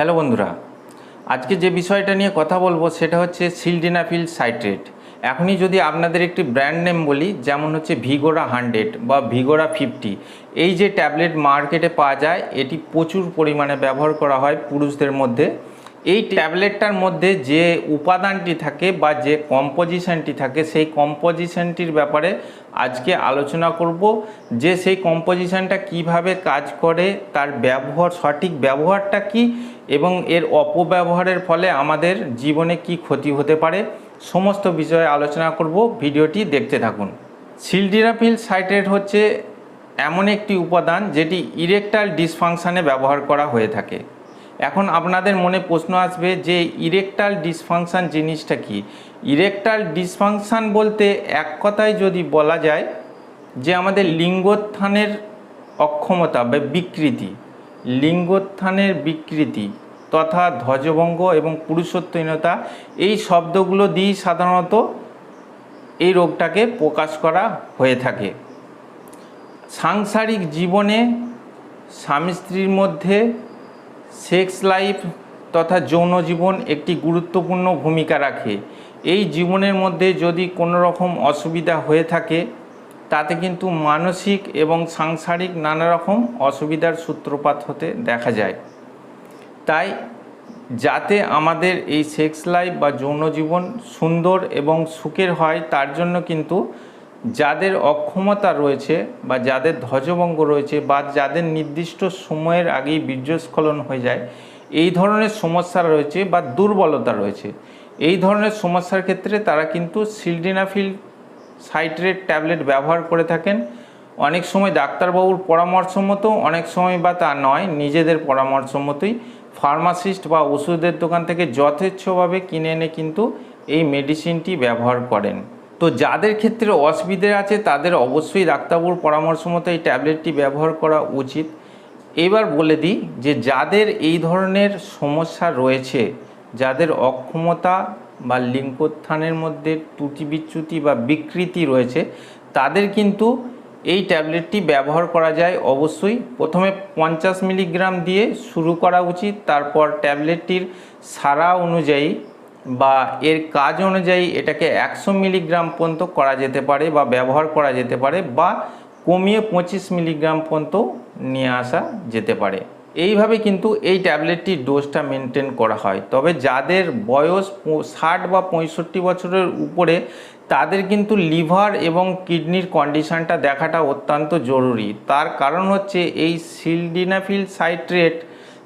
Hello বন্ধুরা, আজকে যে বিষয়টা নিয়ে কথা বলব সেটা হচ্ছে সিলডিনাফিল সাইট্রেট এখনই যদি আপনাদের একটি ব্র্যান্ড নেম বলি, যেমন হচ্ছে ভিগোরা হান্ড্রেড বা ভিগোরা ফিফটি, এই যে ট্যাবলেট মার্কেটে পাওয়া যায়, এটি প্রচুর পরিমাণে ব্যবহার করা হয় পুরুষদের মধ্যে। এই ট্যাবলেটটার মধ্যে যে উপাদানটি থাকে বা যে কম্পোজিশনটি থাকে, সেই কম্পোজিশনটির ব্যাপারে আজকে আলোচনা করব। যে সেই কম্পোজিশনটা কীভাবে কাজ করে, তার ব্যবহার, সঠিক ব্যবহারটা কি এবং এর অপব্যবহারের ফলে আমাদের জীবনে কি ক্ষতি হতে পারে, সমস্ত বিষয়ে আলোচনা করব। ভিডিওটি দেখতে থাকুন। সিলডিরাপিল সাইট্রেট হচ্ছে এমন একটি উপাদান যেটি ইরেকটাল ডিসফাংশানে ব্যবহার করা হয়ে থাকে। এখন আপনাদের মনে প্রশ্ন আসবে যে ইরেকটাল ডিসফাংশান জিনিসটা কি? ইরেকটাল ডিসফাংশান বলতে এক কথায় যদি বলা যায় যে আমাদের লিঙ্গোত্থানের অক্ষমতা বা বিকৃতি, লিঙ্গোত্থানের বিকৃতি তথা ধ্বজভঙ্গ এবং পুরুষত্বহীনতা, এই শব্দগুলো দিয়েই সাধারণত এই রোগটাকে প্রকাশ করা হয়ে থাকে। সাংসারিক জীবনে স্বামী স্ত্রীর মধ্যে সেক্স লাইফ তথা যৌন জীবন একটি গুরুত্বপূর্ণ ভূমিকা রাখে। এই জীবনের মধ্যে যদি কোনো রকম অসুবিধা হয়ে থাকে, তাতে কিন্তু মানসিক এবং সাংসারিক নানা রকম অসুবিধার সূত্রপাত হতে দেখা যায়। তাই, যাতে আমাদের এই সেক্স লাইফ বা যৌন জীবন সুন্দর এবং সুখের হয়, তার জন্য কিন্তু যাদের অক্ষমতা রয়েছে বা যাদের ধ্বজভঙ্গ রয়েছে বা যাদের নির্দিষ্ট সময়ের আগেই বীর্যস্খলন হয়ে যায়, এই ধরনের সমস্যা রয়েছে বা দুর্বলতা রয়েছে। এই ধরনের সমস্যার ক্ষেত্রে তারা কিন্তু সিলডিনাফিল সাইট্রেট ট্যাবলেট ব্যবহার করে থাকেন। অনেক সময় ডাক্তারবাবুর পরামর্শ মতো অনেক সময় বা তা নয়, নিজেদের পরামর্শ মতোই ফার্মাসিস্ট বা ওষুধের দোকান থেকে যথেচ্ছভাবে কিনে এনে কিন্তু এই মেডিসিনটি ব্যবহার করেন। তো যাদের ক্ষেত্রে অসুবিধে আছে, তাদের অবশ্যই ডাক্তারবাবুর পরামর্শ মতো এই ট্যাবলেটটি ব্যবহার করা উচিত। এবার বলে দিই যে, যাদের এই ধরনের সমস্যা রয়েছে, যাদের অক্ষমতা বা লিঙ্কোত্থানের মধ্যে ত্রুটি বিচ্যুতি বা বিকৃতি রয়েছে, তাদের কিন্তু এই ট্যাবলেটটি ব্যবহার করা যায়। অবশ্যই প্রথমে পঞ্চাশ মিলিগ্রাম দিয়ে শুরু করা উচিত, তারপর ট্যাবলেটটির সারা অনুযায়ী বা এর কাজ অনুযায়ী এটাকে একশো মিলিগ্রাম পর্যন্ত করা যেতে পারে বা ব্যবহার করা যেতে পারে বা কমিয়ে পঁচিশ মিলিগ্রাম পর্যন্ত নিয়ে আসা যেতে পারে। এইভাবে কিন্তু এই ট্যাবলেটটির ডোজটা মেনটেন করা হয়। তবে যাদের বয়স ষাট বা পঁয়ষট্টি বছরের উপরে তাদের কিন্তু লিভার এবং কিডনির কন্ডিশনটা দেখাটা অত্যন্ত জরুরি। তার কারণ হচ্ছে এই সিলডিনাফিল সাইট্রেট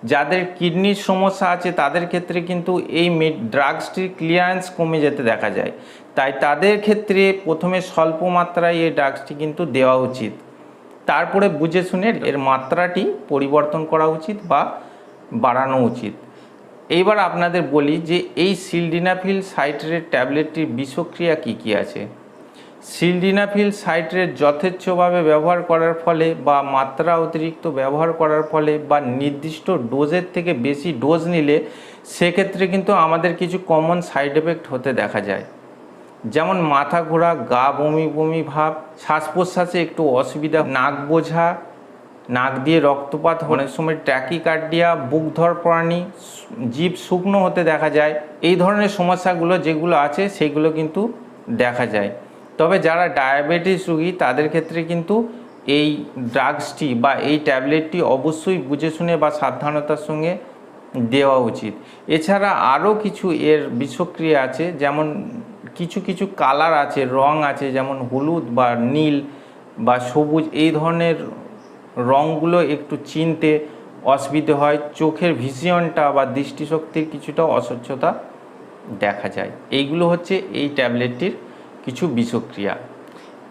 যাদের কিডনির সমস্যা আছে, তাদের ক্ষেত্রে কিন্তু এই ড্রাগসটির ক্লিয়ারেন্স কমে যেতে দেখা যায়। তাই তাদের ক্ষেত্রে প্রথমে স্বল্প মাত্রায় এই ড্রাগসটি কিন্তু দেওয়া উচিত। তারপরে বুঝে শুনে এর মাত্রাটি পরিবর্তন করা উচিত বা বাড়ানো উচিত। এইবার আপনাদের বলি যে এই সিলডিনাফিল সাইট্রেট ট্যাবলেটটির বিষক্রিয়া কী কী আছে? সিলডিনাফিল সাইট্রেট যথেচ্ছভাবে ব্যবহার করার ফলে বা মাত্রা অতিরিক্ত ব্যবহার করার ফলে বা নির্দিষ্ট ডোজের থেকে বেশি ডোজ নিলে সেক্ষেত্রে কিন্তু আমাদের কিছু কমন সাইড এফেক্ট হতে দেখা যায়। যেমন মাথা ঘোরা, গা বমি বমি ভাব শ্বাস প্রশ্বাসে একটু অসুবিধা, নাক বোঝা, নাক দিয়ে রক্তপাত, অনেক সময় ট্র্যাকিকার্ডিয়া বুক ধরপড়ানি জীব শুকনো হতে দেখা যায়। এই ধরনের সমস্যাগুলো যেগুলো আছে, সেগুলো কিন্তু দেখা যায়। তবে যারা ডায়াবেটিস রুগী, তাদের ক্ষেত্রে কিন্তু এই ড্রাগসটি বা এই ট্যাবলেটটি অবশ্যই বুঝে শুনে বা সাবধানতার সঙ্গে দেওয়া উচিত। এছাড়া আরও কিছু এর বিষক্রিয়া আছে, যেমন কিছু কিছু কালার আছে, রং আছে, যেমন হলুদ বা নীল বা সবুজ, এই ধরনের রঙগুলো একটু চিনতে অসুবিধে হয়। চোখের ভিশনটা বা দৃষ্টিশক্তির কিছুটা অস্বচ্ছতা দেখা যায়। এইগুলো হচ্ছে এই ট্যাবলেটটির কিছু বিষক্রিয়া।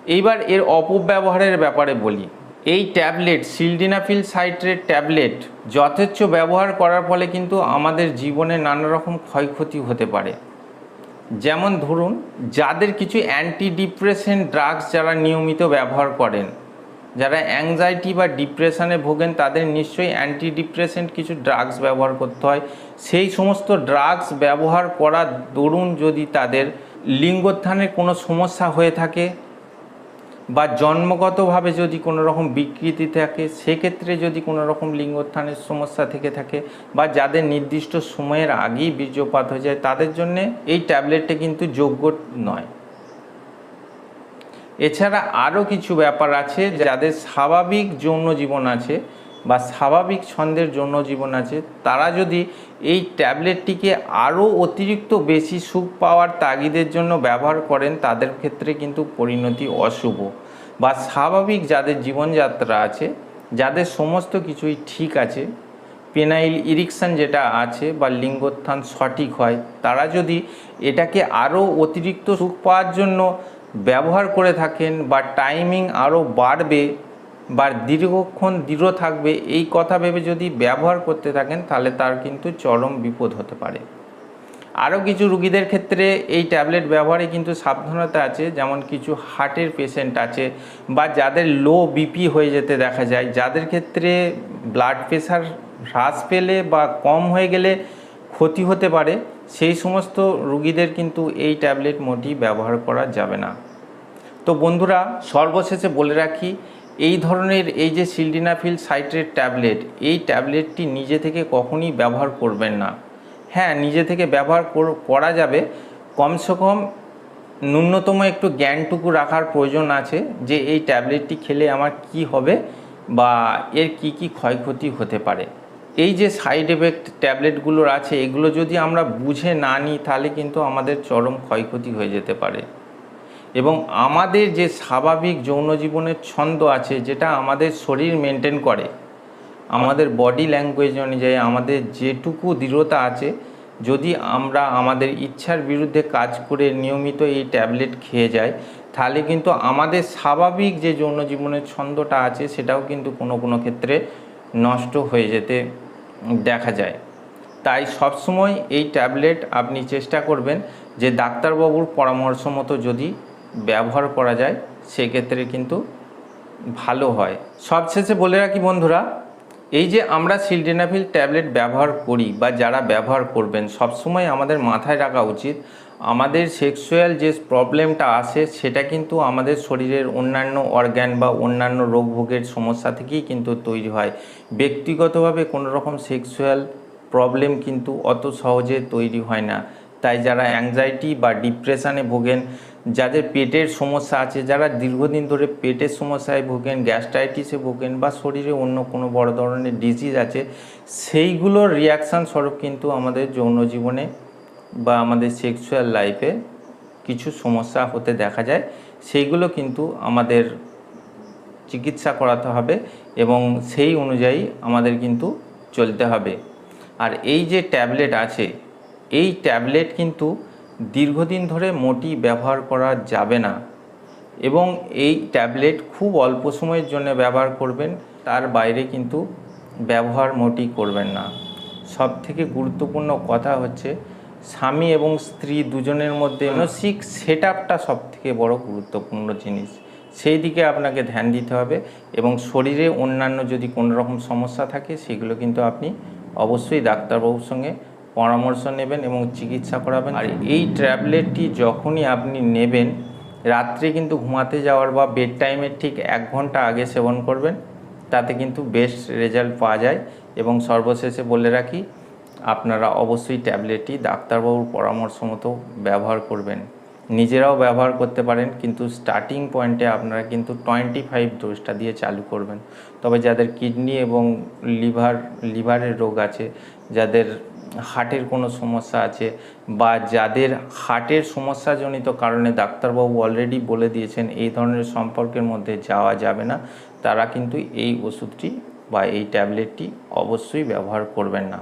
এইবার এর অপব্যবহারের ব্যাপারে বলি। এই ট্যাবলেট সিলডিনাফিল সাইট্রেট ট্যাবলেট যথেচ্ছ ব্যবহার করার ফলে কিন্তু আমাদের জীবনে নানা রকম ক্ষয়ক্ষতি হতে পারে। যেমন ধরুন, যাদের কিছু অ্যান্টি ডিপ্রেশন ড্রাগস যারা নিয়মিত ব্যবহার করেন, যারা অ্যাংজাইটি বা ডিপ্রেশনে ভোগেন, তাদের নিশ্চয়ই অ্যান্টি ডিপ্রেশন কিছু ড্রাগস ব্যবহার করতে হয়। সেই সমস্ত ড্রাগস ব্যবহার করার দরুন যদি তাদের লিঙ্গোত্থানের কোনো সমস্যা হয়ে থাকে বা জন্মগতভাবে যদি কোনো রকম বিকৃতি থাকে, সেক্ষেত্রে যদি কোনো রকম লিঙ্গোত্থানের সমস্যা থেকে থাকে বা যাদের নির্দিষ্ট সময়ের আগেই বীর্যপাত হয়ে যায়, তাদের জন্য এই ট্যাবলেটটা কিন্তু যোগ্য নয়। এছাড়া আরও কিছু ব্যাপার আছে যাদের স্বাভাবিক যৌন জীবন আছে বা স্বাভাবিক ছন্দের জন্য জীবন আছে, তারা যদি এই ট্যাবলেটটিকে আরও অতিরিক্ত বেশি সুখ পাওয়ার তাগিদের জন্য ব্যবহার করেন, তাদের ক্ষেত্রে কিন্তু পরিণতি অশুভ। বা স্বাভাবিক যাদের জীবনযাত্রা আছে, যাদের সমস্ত কিছুই ঠিক আছে, পেনাইল ইরিকশন যেটা আছে বা লিঙ্গোত্থান সঠিক হয়, তারা যদি এটাকে আরও অতিরিক্ত সুখ পাওয়ার জন্য ব্যবহার করে থাকেন বা টাইমিং আরও বাড়বে বা দীর্ঘক্ষণ দৃঢ় থাকবে, এই কথা ভেবে যদি ব্যবহার করতে থাকেন, তাহলে তার কিন্তু চরম বিপদ হতে পারে। আরও কিছু রুগীদের ক্ষেত্রে এই ট্যাবলেট ব্যবহারে কিন্তু সাবধানতা আছে, যেমন কিছু হার্টের পেশেন্ট আছে বা যাদের লো বিপি হয়ে যেতে দেখা যায়, যাদের ক্ষেত্রে ব্লাড প্রেশার হ্রাস পেলে বা কম হয়ে গেলে ক্ষতি হতে পারে, সেই সমস্ত রুগীদের কিন্তু এই ট্যাবলেট মোটেই ব্যবহার করা যাবে না। তো বন্ধুরা, সর্বশেষে বলে রাখি এই ধরনের এই যে সিলডিনাফিল সাইট্রেট ট্যাবলেট এই ট্যাবলেটটি নিজে থেকে কখনই ব্যবহার করবেন না। হ্যাঁ নিজে থেকে ব্যবহার করা যাবে। কমসে কম ন্যূনতম একটু জ্ঞানটুকু রাখার প্রয়োজন আছে যে এই ট্যাবলেটটি খেলে আমার কি হবে বা এর কি কি ক্ষয়ক্ষতি হতে পারে। এই যে সাইড এফেক্ট ট্যাবলেটগুলোর আছে, এগুলো যদি আমরা বুঝে না নিই, তাহলে কিন্তু আমাদের চরম ক্ষয়ক্ষতি হয়ে যেতে পারে। এবং আমাদের যে স্বাভাবিক যৌন জীবনের ছন্দ আছে, যেটা আমাদের শরীর মেনটেন করে, আমাদের বডি ল্যাঙ্গুয়েজ অনুযায়ী, আমাদের যেটুকু দৃঢ়তা আছে, যদি আমরা আমাদের ইচ্ছার বিরুদ্ধে কাজ করে নিয়মিত এই ট্যাবলেট খেয়ে যাই, তাহলে কিন্তু আমাদের স্বাভাবিক যে যৌন জীবনের ছন্দটা আছে, সেটাও কিন্তু কোনো কোনো ক্ষেত্রে নষ্ট হয়ে যেতে দেখা যায়। তাই সবসময় এই ট্যাবলেট আপনি চেষ্টা করবেন যে ডাক্তারবাবুর পরামর্শ মতো যদি ব্যবহার করা যায়, সেক্ষেত্রে কিন্তু ভালো হয়। সবশেষে বলে রাখি বন্ধুরা, এই যে আমরা সিলডেনাফিল ট্যাবলেট ব্যবহার করি বা যারা ব্যবহার করবেন, সবসময় আমাদের মাথায় রাখা উচিত, আমাদের সেক্সুয়াল যে প্রবলেমটা আসে সেটা কিন্তু আমাদের শরীরের অন্যান্য অর্গ্যান বা অন্যান্য রোগভোগের সমস্যা থেকেই কিন্তু তৈরি হয়। ব্যক্তিগতভাবে কোনো রকম সেক্সুয়াল প্রবলেম কিন্তু অত সহজে তৈরি হয় না। তাই যারা অ্যাংজাইটি বা ডিপ্রেশানে ভোগেন, যাদের পেটের সমস্যা আছে, যারা দীর্ঘদিন ধরে পেটের সমস্যায় ভোগেন গ্যাস্ট্রাইটিসে ভোগেন বা শরীরে অন্য কোনো বড় ধরনের ডিজিজ আছে, সেইগুলোর রিয়াকশান স্বরূপ কিন্তু আমাদের যৌন জীবনে বা আমাদের সেক্সুয়াল লাইফে কিছু সমস্যা হতে দেখা যায়। সেইগুলো কিন্তু আমাদের চিকিৎসা করাতে হবে এবং সেই অনুযায়ী আমাদের কিন্তু চলতে হবে। আর এই যে ট্যাবলেট আছে এই ট্যাবলেট কিন্তু দীর্ঘদিন ধরে মোটি ব্যবহার করা যাবে না এবং এই ট্যাবলেট খুব অল্প সময়ের জন্য ব্যবহার করবেন তার বাইরে কিন্তু ব্যবহার মোটি করবেন না। সব থেকে গুরুত্বপূর্ণ কথা হচ্ছে স্বামী এবং স্ত্রী দুজনের মধ্যে মানসিক সেট আপটা সব থেকে বড় গুরুত্বপূর্ণ জিনিস। সেই দিকে আপনাকে ধ্যান দিতে হবে এবং শরীরে অন্যান্য যদি কোনো রকম সমস্যা থাকে সেগুলো কিন্তু আপনি অবশ্যই ডাক্তারবাবুর সঙ্গে পরামর্শ নেবেন এবং চিকিৎসা করাবেন। আর এই ট্যাবলেটটি যখনই আপনি নেবেন, রাত্রে কিন্তু ঘুমাতে যাওয়ার বা বেড টাইমের ঠিক এক ঘণ্টা আগে সেবন করবেন। তাতে কিন্তু বেস্ট রেজাল্ট পাওয়া যায় এবং সর্বশেষে বলে রাখি, আপনারা অবশ্যই ট্যাবলেটটি ডাক্তারবাবুর পরামর্শ মতো ব্যবহার করবেন। নিজেরাও ব্যবহার করতে পারেন, কিন্তু স্টার্টিং পয়েন্টে আপনারা কিন্তু টোয়েন্টি ফাইভ ডোজটা দিয়ে চালু করবেন। তবে যাদের কিডনি এবং লিভার লিভারের রোগ আছে, যাদের হার্টের কোনো সমস্যা আছে বা যাদের হার্টের সমস্যাজনিত কারণে ডাক্তারবাবু অলরেডি বলে দিয়েছেন এই ধরনের সম্পর্কের মধ্যে যাওয়া যাবে না, তারা কিন্তু এই ওষুধটি বা এই ট্যাবলেটটি অবশ্যই ব্যবহার করবেন না।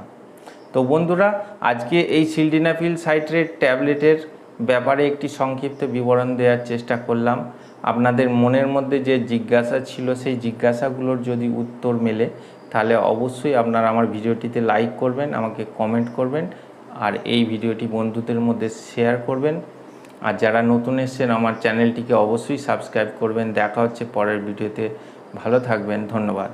তো বন্ধুরা, আজকে এই সিলডিনাফিল সাইট্রেট ট্যাবলেটের ব্যাপারে একটি সংক্ষিপ্ত বিবরণ দেওয়ার চেষ্টা করলাম। আপনাদের মনের মধ্যে যে জিজ্ঞাসা ছিল, সেই জিজ্ঞাসাগুলোর যদি উত্তর মেলে তাহলে অবশ্যই আপনারা আমার ভিডিওটিতে লাইক করবেন, আমাকে কমেন্ট করবেন, আর এই ভিডিওটি বন্ধুদের মধ্যে শেয়ার করবেন। আর যারা নতুন এসছেন, আমার চ্যানেলটিকে অবশ্যই সাবস্ক্রাইব করবেন। দেখা হচ্ছে পরের ভিডিওতে। ভালো থাকবেন, ধন্যবাদ।